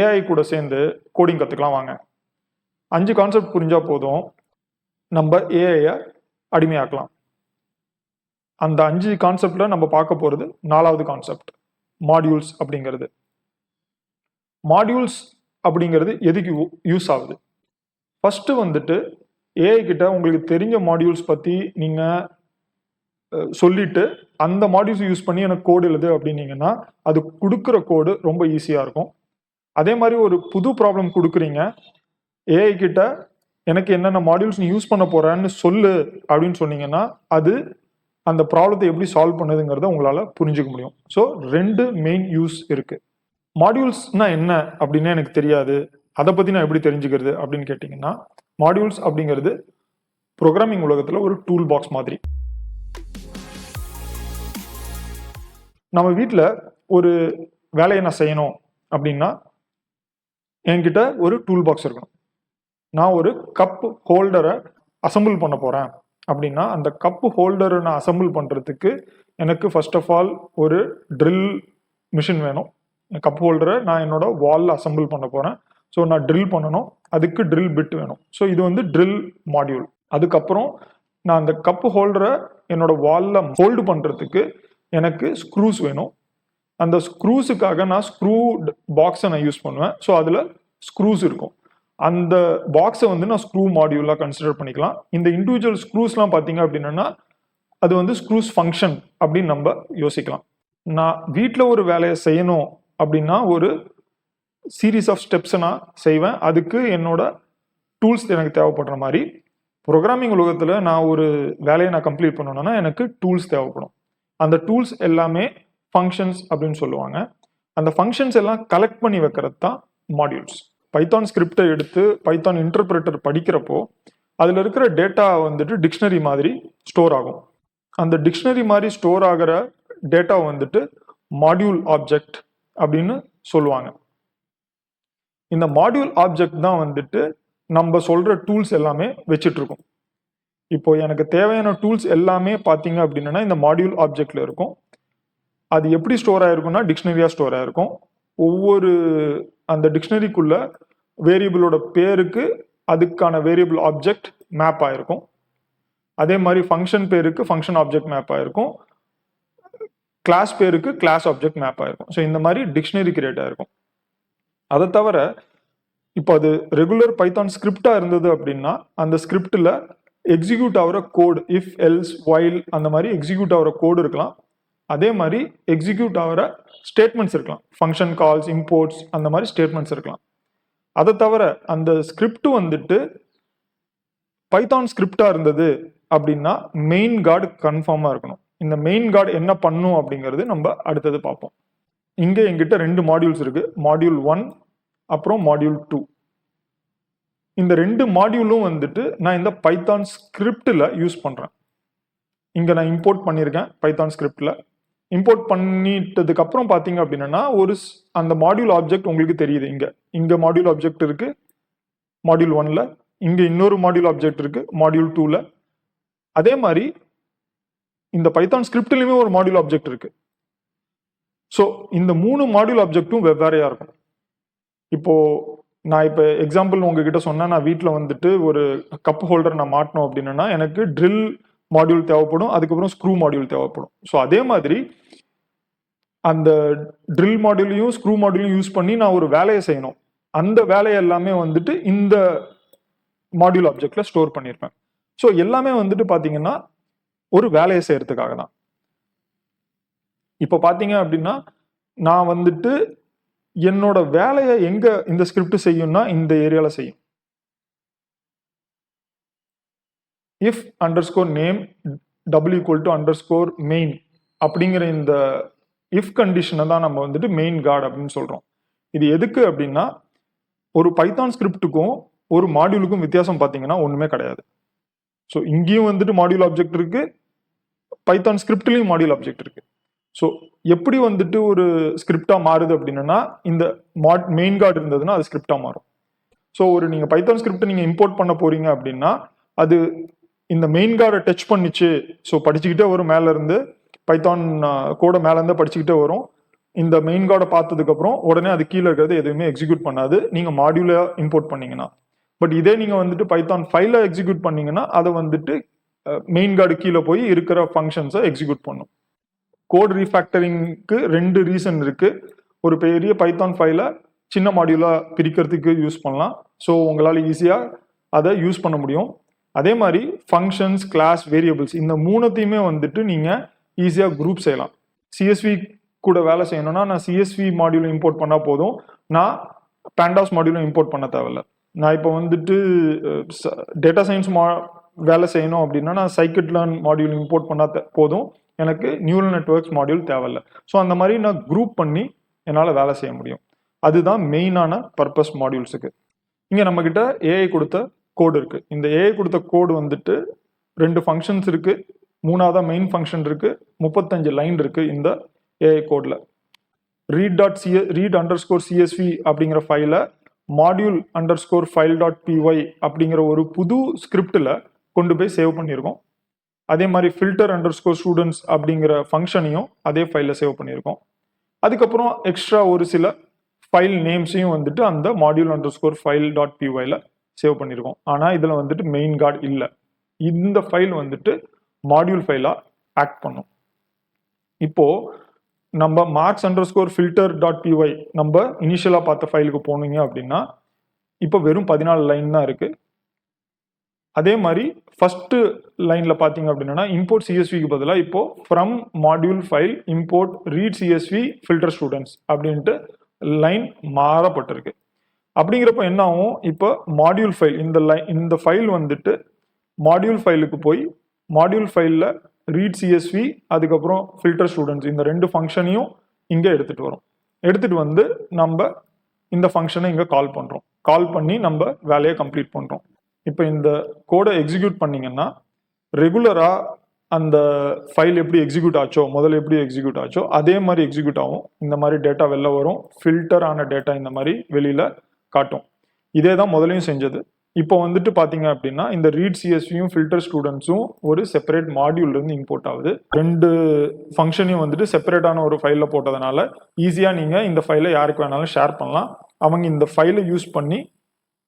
AI கூட சேர்ந்து coding கற்றுக்கலாம் வாங்க. அஞ்சு கான்செப்ட் புரிஞ்சால் போதும். நம்ம ஏஐயை அடிமையாக்கலாம். அந்த அஞ்சு கான்செப்டில் நம்ம பார்க்க போகிறது நாலாவது கான்செப்ட் மாடியூல்ஸ் அப்படிங்கிறது. மாடியூல்ஸ் அப்படிங்கிறது எதுக்கு யூஸ் ஆகுது? ஃபஸ்ட்டு வந்துட்டு ஏஐ கிட்ட உங்களுக்கு தெரிஞ்ச மாடியூல்ஸ் பற்றி நீங்கள் சொல்லிட்டு அந்த மாடியூல்ஸ் யூஸ் பண்ணி எனக்கு கோடு எழுது அப்படின்னீங்கன்னா அது கொடுக்குற கோடு ரொம்ப ஈஸியாக இருக்கும். அதே மாதிரி ஒரு புது ப்ராப்ளம் கொடுக்குறீங்க. ஏஐ கிட்ட எனக்கு என்னென்ன மாடியூல்ஸ் நீ யூஸ் பண்ண போறேன்னு சொல்லு அப்படின்னு சொன்னீங்கன்னா அது அந்த ப்ராப்ளத்தை எப்படி சால்வ் பண்ணுதுங்கிறத உங்களால் புரிஞ்சுக்க முடியும். ஸோ ரெண்டு மெயின் யூஸ் இருக்கு. மாடியூல்ஸ்னா என்ன அப்படின்னு எனக்கு தெரியாது. அதை பற்றி நான் எப்படி தெரிஞ்சுக்கிறது அப்படின்னு கேட்டிங்கன்னா மாடியூல்ஸ் அப்படிங்கிறது ப்ரோக்ராமிங் உலகத்தில் ஒரு டூல் பாக்ஸ் மாதிரி. நம்ம வீட்டில் ஒரு வேலையை நான் செய்யணும் அப்படின்னா என்கிட்ட ஒரு டூல் பாக்ஸ் இருக்கணும். நான் ஒரு கப் ஹோல்டரை அசம்பிள் பண்ண போகிறேன் அப்படின்னா அந்த கப் ஹோல்டரை நான் அசம்பிள் பண்ணுறதுக்கு எனக்கு ஃபர்ஸ்ட் ஆஃப் ஆல் ஒரு ட்ரில் மிஷின் வேணும். கப் ஹோல்டரை நான் என்னோட வாலில் அசம்பிள் பண்ண போகிறேன் ஸோ நான் ட்ரில் பண்ணணும். அதுக்கு ட்ரில் பிட் வேணும். ஸோ இது வந்து ட்ரில் மாடியூல் அதுக்கப்புறம் நான் அந்த கப் ஹோல்டரை என்னோட வாலில் ஹோல்டு பண்ணுறதுக்கு எனக்கு ஸ்க்ரூஸ் வேணும். அந்த ஸ்க்ரூஸுக்காக நான் ஸ்க்ரூ பாக்ஸை நான் யூஸ் பண்ணுவேன். ஸோ அதில் ஸ்க்ரூஸ் இருக்கும். அந்த பாக்ஸை வந்து நான் ஸ்க்ரூ மாடியூலாக கன்சிடர் பண்ணிக்கலாம். இந்த இண்டிவிஜுவல் ஸ்க்ரூஸ்லாம் பார்த்தீங்க அப்படின்னா அது வந்து ஸ்க்ரூஸ் ஃபங்க்ஷன் அப்படின்னு நம்ம யோசிக்கலாம். நான் வீட்டில் ஒரு வேலையை செய்யணும் அப்படின்னா ஒரு சீரீஸ் ஆஃப் ஸ்டெப்ஸை நான் செய்வேன். அதுக்கு என்னோட டூல்ஸ் எனக்கு தேவைப்படுற மாதிரி. ப்ரோக்ராமிங் உலகத்தில் நான் ஒரு வேலையை நான் கம்ப்ளீட் பண்ணணும்னா எனக்கு டூல்ஸ் தேவைப்படும். அந்த டூல்ஸ் எல்லாமே ஃபங்க்ஷன்ஸ் அப்படின்னு சொல்லுவாங்க. அந்த ஃபங்க்ஷன்ஸ் எல்லாம் கலெக்ட் பண்ணி வைக்கிறது தான் மாடியூல்ஸ் பைத்தான் ஸ்கிரிப்டை எடுத்து பைத்தான் இன்டர்பிரேட்டர் படிக்கிறப்போ அதில் இருக்கிற டேட்டா வந்துட்டு டிக்ஷனரி மாதிரி ஸ்டோர் ஆகும். அந்த டிக்ஷனரி மாதிரி ஸ்டோர் ஆகிற டேட்டா வந்துட்டு மாடியூல் ஆப்ஜெக்ட் அப்படின்னு சொல்லுவாங்க. இந்த மாடியூல் ஆப்ஜெக்ட் தான் வந்துட்டு நம்ம சொல்கிற டூல்ஸ் எல்லாமே வச்சிட்ருக்கோம் இப்போ எனக்கு தேவையான டூல்ஸ் எல்லாமே பார்த்தீங்க அப்படின்னா இந்த மாடியூல் ஆப்ஜெக்டில் இருக்கும். அது எப்படி ஸ்டோர் ஆயிருக்கும்னா டிக்ஷனரியா ஸ்டோர் ஆயிருக்கும். ஒவ்வொரு அந்த டிக்ஷனரிக்குள்ள வேரியபிளோட பேருக்கு அதுக்கான வேரியபிள் ஆப்ஜெக்ட் மேப் ஆயிருக்கும். அதே மாதிரி ஃபங்க்ஷன் பேருக்கு ஃபங்க்ஷன் ஆப்ஜெக்ட் மேப் ஆயிருக்கும். கிளாஸ் பேருக்கு கிளாஸ் ஆப்ஜெக்ட் மேப் ஆயிருக்கும். ஸோ இந்த மாதிரி டிக்ஷனரி கிரியேட் ஆயிருக்கும். அதை தவிர இப்போ அது ரெகுலர் பைத்தான் ஸ்கிரிப்டா இருந்தது அப்படின்னா அந்த ஸ்கிரிப்டில் எக்ஸிக்யூட் ஆகிற கோட் இஃப் எல்ஸ் வைல் அந்த மாதிரி எக்ஸிக்யூட் ஆகிற கோடு இருக்கலாம். அதே மாதிரி எக்ஸிக்யூட் ஆகிற ஸ்டேட்மெண்ட்ஸ் இருக்கலாம். ஃபங்க்ஷன் கால்ஸ் இம்போர்ட்ஸ் அந்த மாதிரி ஸ்டேட்மெண்ட்ஸ் இருக்கலாம். அதை தவிர அந்த ஸ்கிரிப்ட் வந்துட்டு பைத்தான் ஸ்கிரிப்டாக இருந்தது அப்படின்னா மெயின் கார்டு கன்ஃபார்மாக இருக்கணும். இந்த மெயின் கார்டு என்ன பண்ணும் அப்படிங்கிறது நம்ம அடுத்தது பார்ப்போம். இங்கே எங்கிட்ட ரெண்டு மாடியூல்ஸ் இருக்குது மாடியூல் ஒன் அப்புறம் மாடியூல் டூ இந்த ரெண்டு மாடியூலும் வந்துட்டு நான் இந்த பைத்தான் ஸ்கிரிப்டில் யூஸ் பண்ணுறேன் இங்கே நான் இம்போர்ட் பண்ணியிருக்கேன் பைத்தான் ஸ்கிரிப்டில் இம்போர்ட் பண்ணிட்டதுக்கு அப்புறம் பார்த்தீங்க அப்படின்னா ஒரு ஸ்- அந்த மாடியூல் ஆப்ஜெக்ட் உங்களுக்கு தெரியுது இங்கே. இங்கே மாடியூல் ஆப்ஜெக்ட் இருக்கு மாடியூல் ஒன்ல இங்கே இன்னொரு மாடியூல் ஆப்ஜெக்ட் இருக்கு மாடியூல் டூவில் அதே மாதிரி இந்த பைத்தான் ஸ்கிரிப்ட்லையுமே ஒரு மாடியூல் ஆப்ஜெக்ட் இருக்கு. ஸோ இந்த மூணு மாடியூல் ஆப்ஜெக்ட்டும் வெவ்வேறையா இருக்கும். இப்போ நான் இப்போ எக்ஸாம்பிள் உங்ககிட்ட சொன்னா நான் வீட்டில் வந்துட்டு ஒரு கப் ஹோல்டர் நான் மாட்டினோம் அப்படின்னா எனக்கு ட்ரில் மாடியூல் தேவைப்படும் அதுக்கப்புறம் ஸ்க்ரூ மாடியூல் தேவைப்படும். ஸோ அதே மாதிரி அந்த ட்ரில் மாடியூலையும் ஸ்க்ரூ மாடியூலையும் யூஸ் பண்ணி நான் ஒரு வேலையை செய்யணும். அந்த வேலையை எல்லாமே வந்துட்டு இந்த மாடியூல் ஆப்ஜெக்டில் ஸ்டோர் பண்ணியிருப்பேன் ஸோ எல்லாமே வந்துட்டு பார்த்தீங்கன்னா ஒரு வேலையை செய்கிறதுக்காக தான். இப்போ பார்த்தீங்க அப்படின்னா நான் வந்துட்டு என்னோட வேலையை எங்கே இந்த ஸ்கிரிப்ட் செய்யும்னா இந்த ஏரியாவில் செய்யும். If underscore name double equal to underscore main அப்படிங்கிற இந்த இஃப் கண்டிஷனை தான் நம்ம வந்துட்டு மெயின் கார்டு அப்படின்னு சொல்றோம். இது எதுக்கு அப்படின்னா ஒரு பைத்தான் ஸ்கிரிப்டுக்கும் ஒரு மாடியூலுக்கும் வித்தியாசம் பார்த்தீங்கன்னா ஒன்றுமே கிடையாது. ஸோ இங்கேயும் வந்துட்டு மாடியூல் ஆப்ஜெக்ட் இருக்கு. பைத்தான் ஸ்கிரிப்ட்லேயும் மாடியூல் ஆப்ஜெக்ட் இருக்கு. ஸோ எப்படி வந்துட்டு ஒரு ஸ்கிரிப்டாக மாறுது அப்படின்னா இந்த மாட் மெயின் கார்டு இருந்ததுன்னா அது ஸ்கிரிப்டாக மாறும். ஸோ ஒரு நீங்கள் பைத்தான் ஸ்கிரிப்ட் நீங்கள் இம்போர்ட் பண்ண போறீங்க அப்படின்னா அது இந்த மெயின் கார்டை டச் பண்ணிச்சு. ஸோ படிச்சுக்கிட்டே வரும் மேலேருந்து பைத்தான் கோடை மேலேருந்து படிச்சுக்கிட்டே வரும். இந்த மெயின் கார்டை பார்த்ததுக்கப்புறம் உடனே அது கீழே இருக்கிறது எதுவுமே எக்ஸிக்யூட் பண்ணாது. நீங்கள் மாடியூலாக இம்போர்ட் பண்ணீங்கன்னா. பட் இதே நீங்கள் வந்துட்டு பைத்தான் ஃபைல எக்ஸிக்யூட் பண்ணீங்கன்னா அதை வந்துட்டு மெயின் கார்டு கீழே போய் இருக்கிற ஃபங்க்ஷன்ஸை எக்ஸிக்யூட் பண்ணும். கோட் ரீஃபேக்டரிங்க்கு ரெண்டு ரீசன் இருக்குது ஒரு பெரிய பைத்தான் ஃபைலை சின்ன மாடியூலாக பிரிக்கிறதுக்கு யூஸ் பண்ணலாம். ஸோ உங்களால் ஈஸியாக அதை யூஸ் பண்ண முடியும். அதே மாதிரி ஃபங்க்ஷன்ஸ் கிளாஸ் வேரியபிள்ஸ் இந்த மூணுத்தையுமே வந்துட்டு நீங்கள் ஈஸியாக குரூப் செய்யலாம். சிஎஸ்வி கூட வேலை செய்யணும்னா நான் சிஎஸ்வி மாடியூல் இம்போர்ட் பண்ணால் போதும். நான் பேண்டாஸ் மாடியூலும் இம்போர்ட் பண்ண தேவையில்ல. நான் இப்போ வந்துட்டு டேட்டா சயின்ஸ் மா வேலை செய்யணும் அப்படின்னா நான் சைக்கிட் லேர்ன் மாடியூல் இம்போர்ட் பண்ணால் போதும். எனக்கு நியூரல் நெட்ஒர்க்ஸ் மாடியூல் தேவையில்ல. ஸோ அந்த மாதிரி நான் குரூப் பண்ணி என்னால் வேலை செய்ய முடியும். அதுதான் மெயினான பர்பஸ் மாடியூல்ஸுக்கு இங்கே நம்மக்கிட்ட ஏஐ கொடுத்த கோடு இருக்குது இந்த ஏஐ கொடுத்த கோடு வந்துட்டு ரெண்டு ஃபங்க்ஷன்ஸ் இருக்குது மூணாவதாக மெயின் ஃபங்க்ஷன் இருக்குது முப்பத்தஞ்சு லைன் இருக்குது இந்த ஏஐ கோடில் read dot CA read underscore CSV அப்படிங்கிற ஃபைலை module underscore file dot PY அப்படிங்கிற ஒரு புது ஸ்கிரிப்டில் கொண்டு போய் சேவ் பண்ணியிருக்கோம். அதே மாதிரி ஃபில்டர் அண்டர் ஸ்கோர் ஸ்டூடெண்ட்ஸ் அப்படிங்கிற ஃபங்க்ஷனையும் அதே ஃபைலில் சேவ் பண்ணியிருக்கோம். அதுக்கப்புறம் எக்ஸ்ட்ரா ஒரு சில ஃபைல் நேம்ஸையும் வந்துட்டு அந்த module underscore file dot பிஒயில் சேவ் பண்ணியிருக்கோம். ஆனால் இதில் வந்துட்டு மெயின் கார்டு இல்லை. இந்த ஃபைல் வந்துட்டு மாடியூல் ஃபைலாக ஆக்ட் பண்ணும். இப்போ நம்ம marks underscore filter dot PY நம்ம இனிஷியலாக பார்த்த ஃபைலுக்கு போனீங்க அப்படின்னா இப்போ வெறும் பதினாலு லைன் தான் இருக்கு. அதே மாதிரி ஃபஸ்ட்டு லைனில் பார்த்தீங்க அப்படின்னா இம்போர்ட் சிஎஸ்விக்கு பதிலாக இப்போ from module file import read CSV filter students அப்படின்ட்டு லைன் மாறப்பட்டிருக்கு. அப்படிங்கிறப்ப என்ன ஆகும்? இப்போ மாடியூல் ஃபைல் இந்த லைன் இந்த ஃபைல் வந்துட்டு மாடியூல் ஃபைலுக்கு போய் மாடியூல் ஃபைலில் ரீட் சிஎஸ்வி அதுக்கப்புறம் ஃபில்டர் ஸ்டூடெண்ட்ஸ் இந்த ரெண்டு ஃபங்க்ஷனையும் இங்கே எடுத்துகிட்டு வரும். எடுத்துகிட்டு வந்து நம்ம இந்த ஃபங்க்ஷனை இங்கே கால் பண்ணுறோம் கால் பண்ணி நம்ம வேலையை கம்ப்ளீட் பண்ணுறோம் இப்போ இந்த கோடை எக்ஸிக்யூட் பண்ணிங்கன்னா ரெகுலராக அந்த ஃபைல் எப்படி எக்ஸிக்யூட் ஆச்சோ முதல்ல எப்படி எக்ஸிக்யூட் ஆச்சோ அதே மாதிரி எக்ஸிக்யூட் ஆகும் இந்த மாதிரி டேட்டா வெளில வரும். ஃபில்டர் ஆன டேட்டா இந்த மாதிரி வெளியில் காட்டும். இதே தான் முதலையும் செஞ்சது. இப்போ வந்துட்டு பார்த்தீங்க அப்படின்னா இந்த ரீட் சிஎஸ்வியும் ஃபில்டர் ஸ்டூடெண்ட்ஸும் ஒரு செப்பரேட் மாடியூல்ல இருந்து இம்போர்ட் ஆகுது. ரெண்டு ஃபங்க்ஷனையும் வந்துட்டு செப்பரேட்டான ஒரு ஃபைலில் போட்டதுனால ஈஸியாக நீங்கள் இந்த ஃபைலை யாருக்கு வேணாலும் ஷேர் பண்ணலாம். அவங்க இந்த ஃபைலை யூஸ் பண்ணி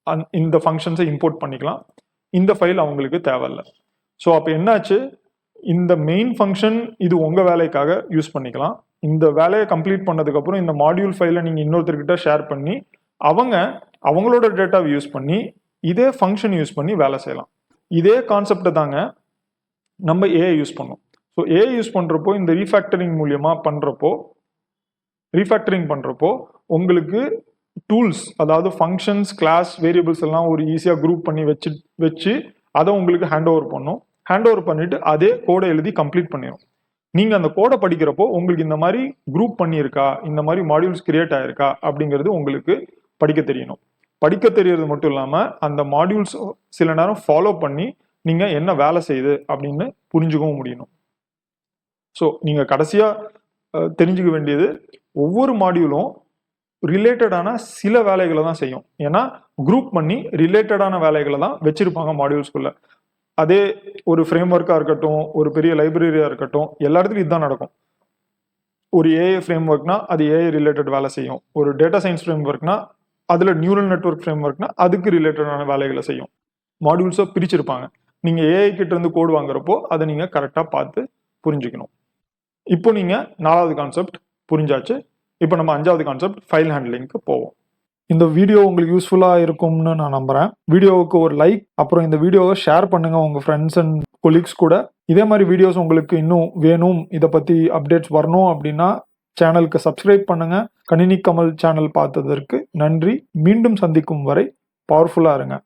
அந் இந்த ஃபங்க்ஷன்ஸை இம்போர்ட் பண்ணிக்கலாம். இந்த ஃபைல் அவங்களுக்கு தேவையில்ல. ஸோ அப்போ என்னாச்சு? இந்த மெயின் ஃபங்க்ஷன் இது உங்கள் வேலைக்காக யூஸ் பண்ணிக்கலாம். இந்த வேலையை கம்ப்ளீட் பண்ணதுக்கப்புறம் இந்த மாடியூல் ஃபைலை நீங்கள் இன்னொருத்தர்கிட்ட ஷேர் பண்ணி அவங்க அவங்களோட டேட்டாவை யூஸ் பண்ணி இதே ஃபங்க்ஷன் யூஸ் பண்ணி வேலை செய்யலாம். இதே கான்செப்டை தாங்க நம்ம ஏஐ யூஸ் பண்ணோம். ஸோ ஏஐ யூஸ் பண்ணுறப்போ இந்த ரீஃபேக்டரிங் மூலியமாக பண்ணுறப்போ ரீஃபேக்டரிங் பண்ணுறப்போ உங்களுக்கு டூல்ஸ் அதாவது ஃபங்க்ஷன்ஸ் கிளாஸ் வேரியபிள்ஸ் எல்லாம் ஒரு ஈஸியாக குரூப் பண்ணி வச்சு வச்சு அதை உங்களுக்கு ஹேண்ட் ஓவர் பண்ணும். ஹேண்ட் ஓவர் பண்ணிவிட்டு அதே கோடை எழுதி கம்ப்ளீட் பண்ணிடும் நீங்கள் அந்த கோடை படிக்கிறப்போ உங்களுக்கு இந்த மாதிரி குரூப் பண்ணியிருக்கா இந்த மாதிரி மாடியூல்ஸ் கிரியேட் ஆயிருக்கா அப்படிங்கிறது உங்களுக்கு படிக்க தெரியணும். படிக்க தெரியறது மட்டும் இல்லாமல் அந்த மாடியூல்ஸ் சில நேரம் ஃபாலோ பண்ணி நீங்கள் என்ன வேலை செய்யுது அப்படின்னு புரிஞ்சுக்கவும் முடியணும். ஸோ நீங்கள் கடைசியாக தெரிஞ்சுக்க வேண்டியது ஒவ்வொரு மாடியூலும் ரிலேட்டடான சில வேலைகளை தான் செய்யும். ஏன்னா குரூப் பண்ணி ரிலேட்டடான வேலைகளை தான் வச்சிருப்பாங்க மாடியூல்ஸ்குள்ளே அதே ஒரு ஃப்ரேம் ஒர்க்காக இருக்கட்டும் ஒரு பெரிய லைப்ரரியாக இருக்கட்டும் எல்லா இடத்துலையும் இதுதான் நடக்கும். ஒரு ஏஐ ஃப்ரேம் ஒர்க்னா அது ஏஐ ரிலேட்டட் வேலை செய்யும். ஒரு டேட்டா சயின்ஸ் ஃப்ரேம் ஒர்க்னா அதில் நியூரல் நெட்ஒர்க் ஃப்ரேம் ஒர்க்னா அதுக்கு ரிலேட்டடான வேலைகளை செய்யும். மாடியூல்ஸை பிரிச்சிருப்பாங்க. நீங்கள் ஏஐ கிட்ட இருந்து கோடு வாங்குறப்போ அதை நீங்கள் கரெக்டாக பார்த்து புரிஞ்சுக்கணும். இப்போ நீங்கள் நாலாவது கான்செப்ட் புரிஞ்சாச்சு. இப்போ நம்ம அஞ்சாவது கான்செப்ட் ஃபைல் ஹேண்ட்லிங்க்கு போவோம். இந்த வீடியோ உங்களுக்கு யூஸ்ஃபுல்லாக இருக்கும்னு நான் நம்புகிறேன் வீடியோவுக்கு ஒரு லைக் அப்புறம் இந்த வீடியோவை ஷேர் பண்ணுங்கள் உங்கள் ஃப்ரெண்ட்ஸ் அண்ட் கொலீக்ஸ் கூட. இதே மாதிரி வீடியோஸ் உங்களுக்கு இன்னும் வேணும் இதை பற்றி அப்டேட்ஸ் வரணும் அப்படின்னா சேனலுக்கு சப்ஸ்கிரைப் பண்ணுங்க. கணினி கமல் சேனல் பார்த்ததற்கு நன்றி. மீண்டும் சந்திக்கும் வரை பவர்ஃபுல்லாக இருங்க.